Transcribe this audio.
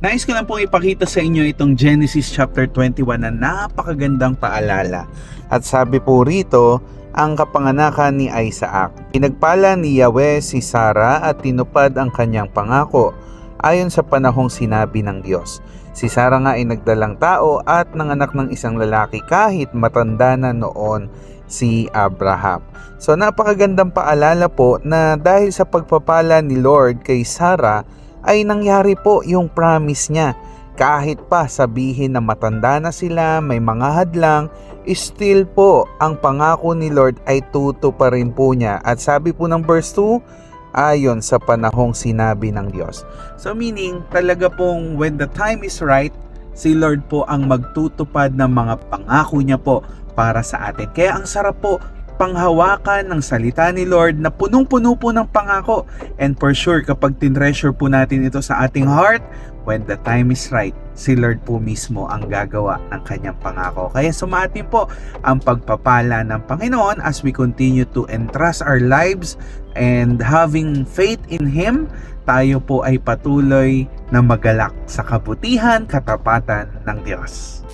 Nais ko lang pong ipakita sa inyo itong Genesis chapter 21 na napakagandang paalala. At sabi po rito, ang kapanganakan ni Isaac. Pinagpala ni Yahweh si Sarah at tinupad ang kanyang pangako ayon sa panahong sinabi ng Diyos. Si Sarah nga ay nagdalang tao at nanganak ng isang lalaki kahit matanda na noon si Abraham. So napakagandang paalala po na dahil sa pagpapala ni Lord kay Sarah ay nangyari po yung promise niya. Kahit pa sabihin na matanda na sila, may mga hadlang, still po ang pangako ni Lord ay tuto pa rin po niya. At sabi po ng verse 2, ayon sa panahong sinabi ng Diyos. So meaning, talaga pong when the time is right, si Lord po ang magtutupad ng mga pangako niya po para sa atin. Kaya ang sarap po panghawakan ng salita ni Lord na punong-puno po ng pangako. And for sure, kapag tinreasure po natin ito sa ating heart, when the time is right, si Lord po mismo ang gagawa ng kanyang pangako. Kaya sumatin po ang pagpapala ng Panginoon as we continue to entrust our lives and having faith in Him, tayo po ay patuloy na magalak sa kabutihan, katapatan ng Diyos.